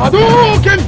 하도겐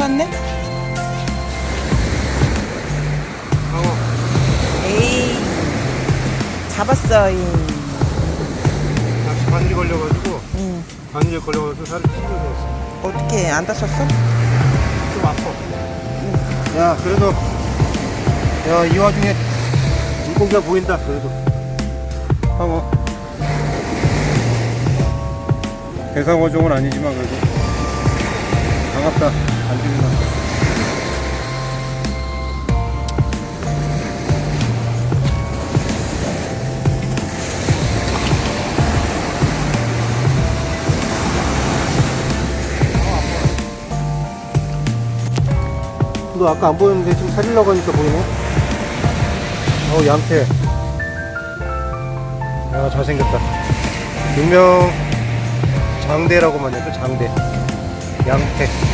들어갔네? 방어. 에이. 잡았어. 이. 낚시 바늘이 걸려가지고 응. 바늘이 걸려가지고 살이 찢어졌어. 어떻게 안 다쳤어? 좀 아파. 야, 그래도 야, 이 와중에 물고기가 보인다. 그래도 방어. 대상어종은 아니지만 그래도 반갑다. 너 아까 안 보였는데 지금 살리려고 하니까 보이네. 어우, 얌태. 야, 잘생겼다. 일명 장대라고만 해도 장대. 양태.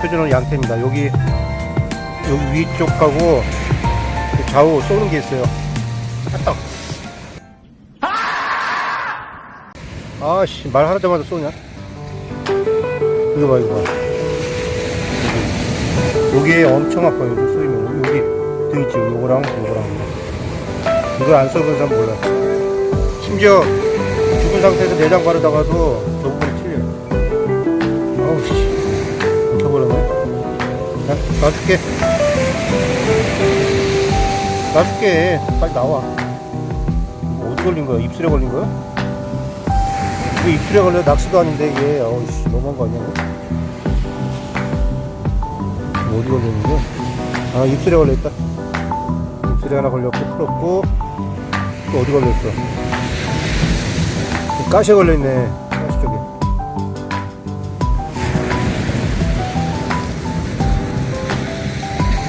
표준어는 양태입니다. 여기, 여기 위쪽하고 좌우 쏘는 게 있어요. 딱. 아씨, 말 하자마자 쏘냐? 이거 봐, 이거 봐. 여기에 엄청 아파요. 이거 쏘이면 여기 등 있지. 요거랑 요거랑. 이걸 안 써본 사람 몰라. 심지어 죽은 상태에서 내장 바르다가도 놔줄게. 놔줄게. 빨리 나와. 어디 걸린 거야? 입술에 걸린 거야? 이거 입술에 걸려 낚시도 아닌데 얘 어우 씨 너무한 거 아니야? 어디 걸렸는 거야? 아 입술에 걸려있다 입술에 하나 걸렸고 풀었고 또 어디 걸렸어 가시에 걸려있네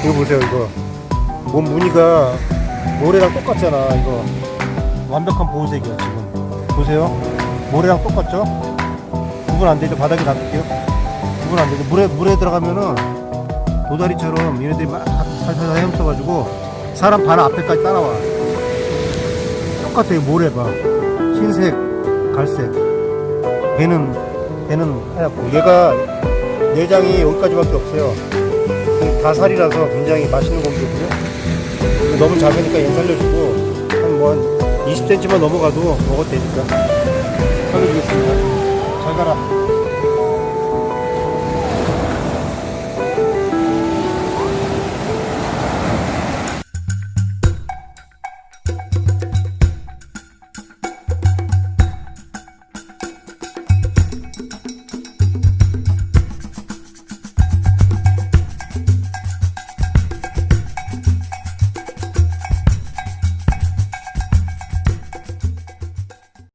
이거 보세요 이거. 몸 무늬가 모래랑 똑같잖아 이거. 완벽한 보호색이야 지금. 보세요. 모래랑 똑같죠? 구분 안 되죠 바닥에 놔둘게요. 구분 안 되죠 물에 물에 들어가면은 도다리처럼 얘네들이 막 살살 헤엄쳐가지고 사람 발 앞에까지 따라와. 똑같아요 모래 봐. 흰색 갈색. 배는 배는 하얗고. 얘가 내장이 여기까지밖에 없어요 다 살이라서 굉장히 맛있는 근데 너무 작으니까 얘 살려주고 한 뭐 한 20cm만 넘어가도 먹어도 되니까. 살려주겠습니다. 잘 가라